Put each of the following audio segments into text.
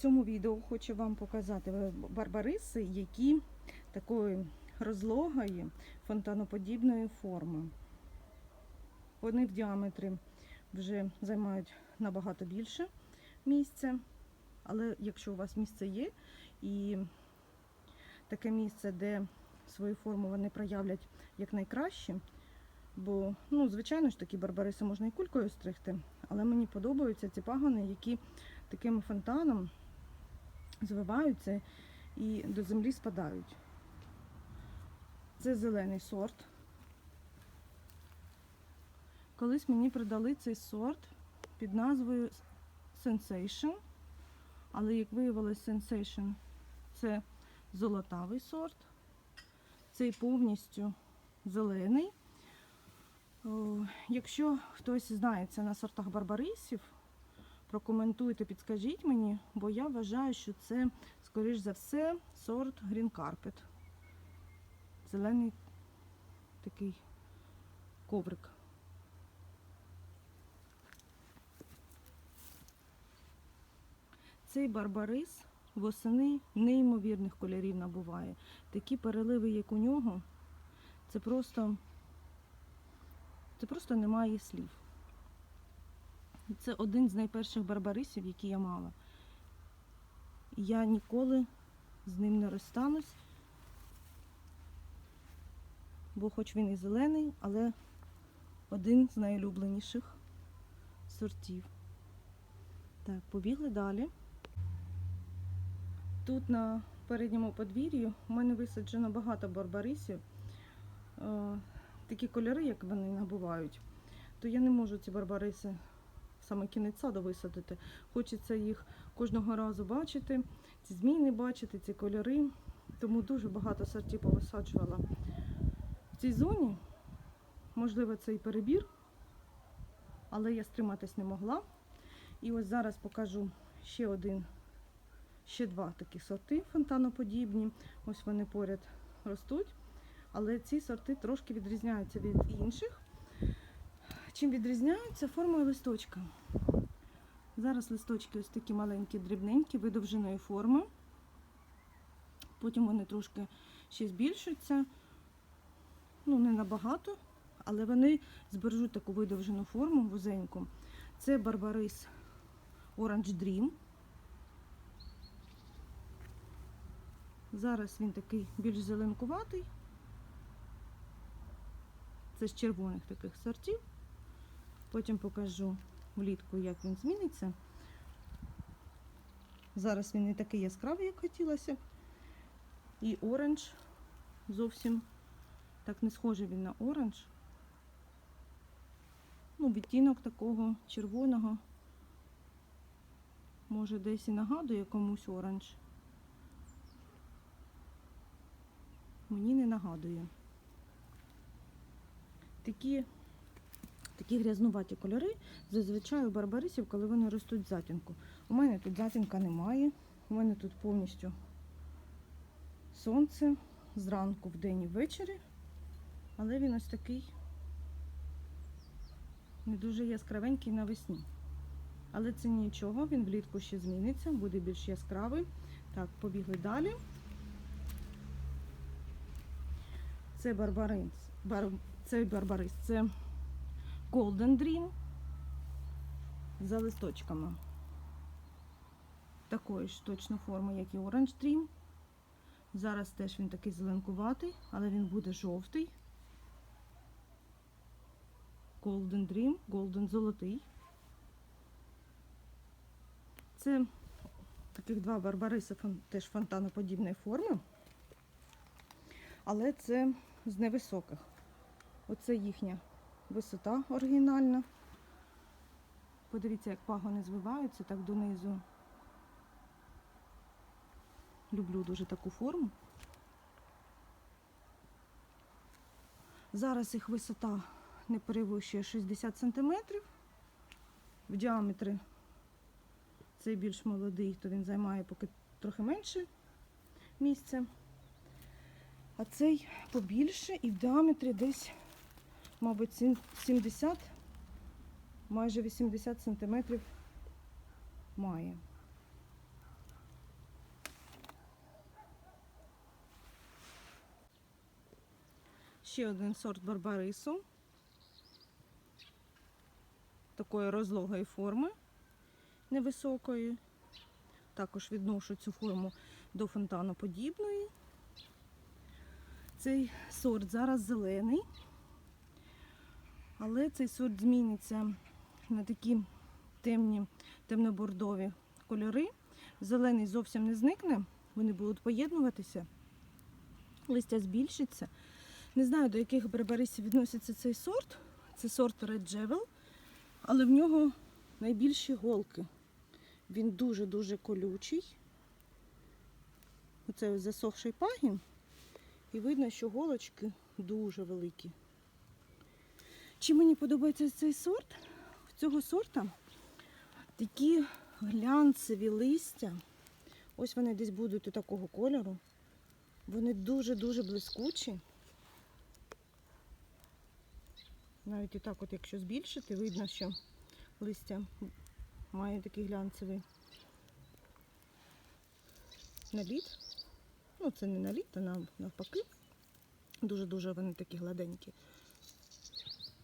цьому відео хочу вам показати барбариси, які такої розлогої фонтаноподібної форми. Вони в діаметрі вже займають набагато більше місця. Але якщо у вас місце є і таке місце, де свою форму вони проявлять якнайкраще, бо, ну, звичайно ж такі барбариси можна і кулькою стригти, але мені подобаються ці пагони, які таким фонтаном звиваються і до землі спадають. Це зелений сорт. Колись мені придали цей сорт під назвою Sensation, але як виявилось, Sensation це золотавий сорт. Цей повністю зелений. Якщо хтось знається на сортах барбарисів, прокоментуйте, підскажіть мені, бо я вважаю, що це, скоріш за все, сорт Green Carpet. Зелений такий коврик. Цей барбарис восени неймовірних кольорів набуває. Такі переливи, як у нього, це просто, це просто немає слів. Це один з найперших барбарисів, які я мала. Я ніколи з ним не розстанусь, бо хоч він і зелений, але один з найулюбленіших сортів. Так, побігли далі. Тут на передньому подвір'ї у мене висаджено багато барбарисів. Е, Такі кольори, як вони набувають, то я не можу ці барбариси саме кінець саду висадити. Хочеться їх кожного разу бачити, ці зміни бачити, ці кольори. Тому дуже багато сортів повисаджувала в цій зоні. Можливо, це і перебір, але я стриматись не могла. І ось зараз покажу ще один, ще два такі сорти фонтаноподібні. Ось вони поряд ростуть. Але ці сорти трошки відрізняються від інших. Чим відрізняються формою листочка. Зараз листочки ось такі маленькі, дрібненькі, видовженої форми. Потім вони трошки ще збільшуються. Ну, не набагато, але вони збережуть таку видовжену форму вузеньку. Це барбарис Orange Dream. Зараз він такий більш зеленкуватий. Це з червоних таких сортів. Потім покажу влітку, як він зміниться. Зараз він не такий яскравий, як хотілося. І оранж зовсім так не схожий він на оранж. Ну, відтінок такого червоного. Може десь і нагадує комусь оранж. Мені не нагадує. Такі такі грязнуваті кольори зазвичай у барбарисів, коли вони ростуть в затінку. У мене тут затінка немає. У мене тут повністю сонце зранку, вдень і ввечері. Але він ось такий не дуже яскравенький навесні. Але це нічого, він влітку ще зміниться, буде більш яскравий. Так, побігли далі. Це барбарис. Бар... Це барбарис, це Golden Dream за листочками. Такої ж точно форми, як і Orange Dream. Зараз теж він такий зеленкуватий, але він буде жовтий. Golden Dream, Golden золотий. Це таких два барбариси теж фонтаноподібної форми. Але це з невисоких. Оце їхня висота оригінальна. Подивіться, як пагони звиваються так донизу. Люблю дуже таку форму. Зараз їх висота не перевищує 60 см. В діаметрі цей більш молодий, то він займає поки трохи менше місця. А цей побільше і в діаметрі десь, мабуть, 70, майже 80 сантиметрів має. Ще один сорт барбарису, такої розлогої форми невисокої. Також відношу цю форму до фонтаноподібної. Цей сорт зараз зелений але цей сорт зміниться на такі темні, темно-бордові кольори. Зелений зовсім не зникне, вони будуть поєднуватися, листя збільшиться. Не знаю, до яких барбарисів відноситься цей сорт. Це сорт Red Jewel, але в нього найбільші голки. Він дуже-дуже колючий. Оце ось засохший пагін. І видно, що голочки дуже великі. Чим мені подобається цей сорт? В цього сорта такі глянцеві листя. Ось вони десь будуть у такого кольору. Вони дуже-дуже блискучі. Навіть і так, от якщо збільшити, видно, що листя має такий глянцевий наліт. Ну, це не наліт, а навпаки. Дуже-дуже вони такі гладенькі.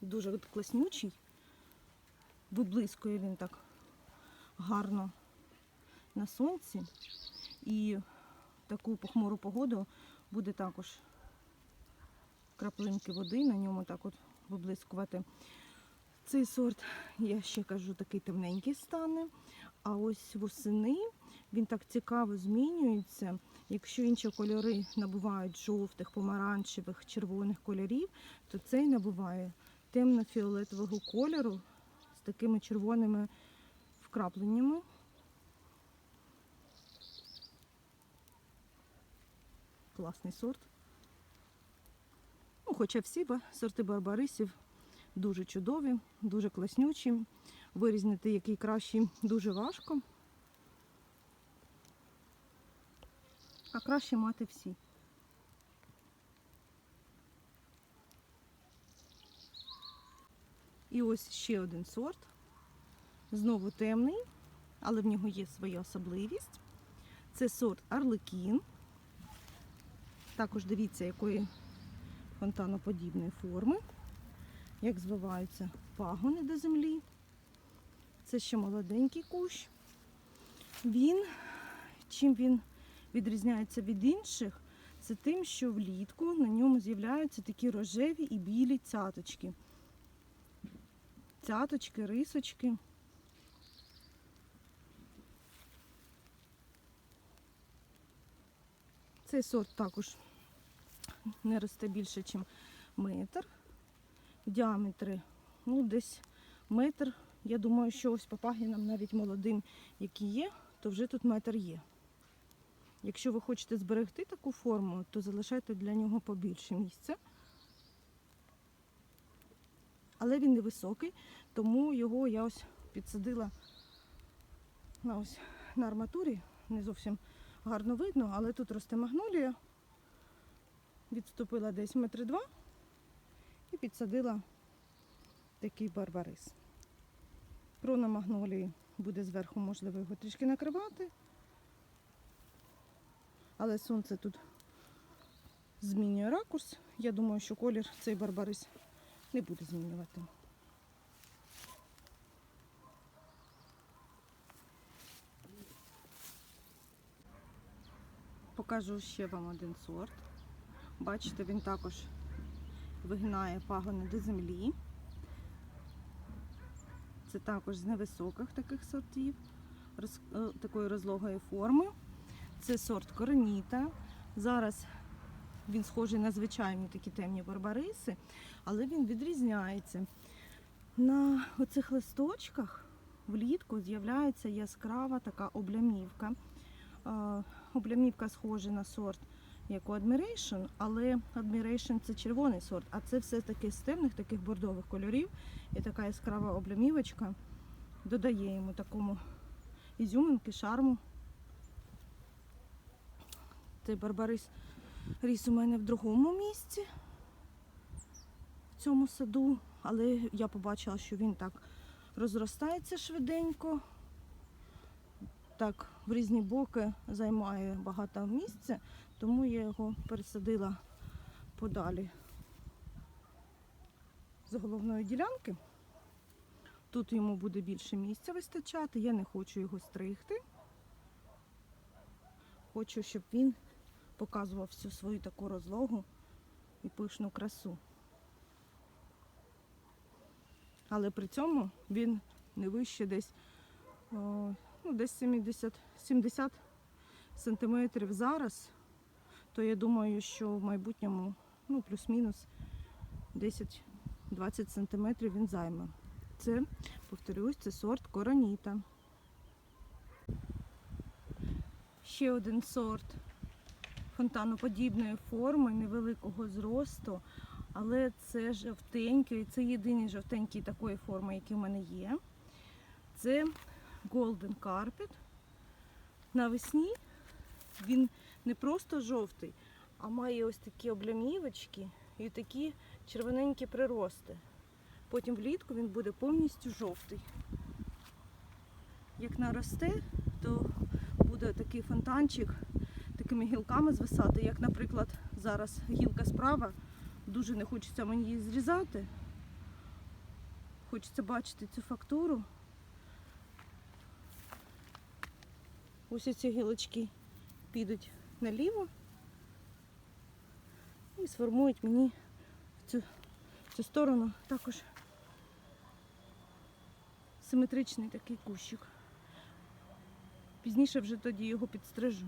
Дуже класнючий. Виблискує він так гарно на сонці. І таку похмуру погоду буде також краплинки води на ньому так от виблискувати. Цей сорт, я ще кажу, такий темненький стане. А ось восени він так цікаво змінюється. Якщо інші кольори набувають жовтих, помаранчевих, червоних кольорів, то цей набуває темно-фіолетового кольору з такими червоними вкрапленнями. Класний сорт. Ну, хоча всі сорти барбарисів дуже чудові, дуже класнючі. Вирізнити, який кращий, дуже важко. А краще мати всі. І ось ще один сорт. Знову темний, але в нього є своя особливість. Це сорт Арлекін. Також дивіться, якої фонтаноподібної форми, як звиваються пагони до землі. Це ще молоденький кущ. Він, чим він відрізняється від інших, це тим, що влітку на ньому з'являються такі рожеві і білі цяточки. Цяточки, рисочки. Цей сорт також не росте більше, ніж метр. Діаметри, ну, десь метр. Я думаю, що ось по пагінам навіть молодим, які є, то вже тут метр є. Якщо ви хочете зберегти таку форму, то залишайте для нього побільше місця. Але він невисокий, тому його я ось підсадила на, ось, на арматурі. Не зовсім гарно видно, але тут росте магнолія. Відступила десь метри два і підсадила такий барбарис. Крона магнолії буде зверху, можливо, його трішки накривати. Але сонце тут змінює ракурс. Я думаю, що колір цей барбарис не буде змінювати. Покажу ще вам один сорт. Бачите, він також вигинає пагони до землі. Це також з невисоких таких сортів, роз, е, такої розлогої форми. Це сорт короніта. Зараз він схожий на звичайні такі темні барбариси, але він відрізняється. На оцих листочках влітку з'являється яскрава така облямівка. Облямівка схожа на сорт як у Admiration, але Admiration це червоний сорт, а це все таки з темних таких бордових кольорів. І така яскрава облямівочка додає йому такому ізюминки, шарму. Цей барбарис ріс у мене в другому місці в цьому саду, але я побачила, що він так розростається швиденько. Так, в різні боки займає багато місця, тому я його пересадила подалі з головної ділянки. Тут йому буде більше місця вистачати. Я не хочу його стригти. Хочу, щоб він показував всю свою таку розлогу і пишну красу. Але при цьому він не вище десь, о, ну, десь 70, 70 сантиметрів зараз, то я думаю, що в майбутньому ну, плюс-мінус 10-20 сантиметрів він займе. Це, повторюсь, це сорт короніта. Ще один сорт фонтаноподібної форми, невеликого зросту, але це жовтенький, це єдиний жовтенький такої форми, який в мене є. Це Golden Carpet. Навесні він не просто жовтий, а має ось такі облямівочки і такі червоненькі прирости. Потім влітку він буде повністю жовтий. Як наросте, то буде такий фонтанчик такими гілками звисати, як, наприклад, зараз гілка справа. Дуже не хочеться мені її зрізати. Хочеться бачити цю фактуру. Ось ці гілочки підуть наліво і сформують мені цю, в цю сторону також симетричний такий кущик. Пізніше вже тоді його підстрижу.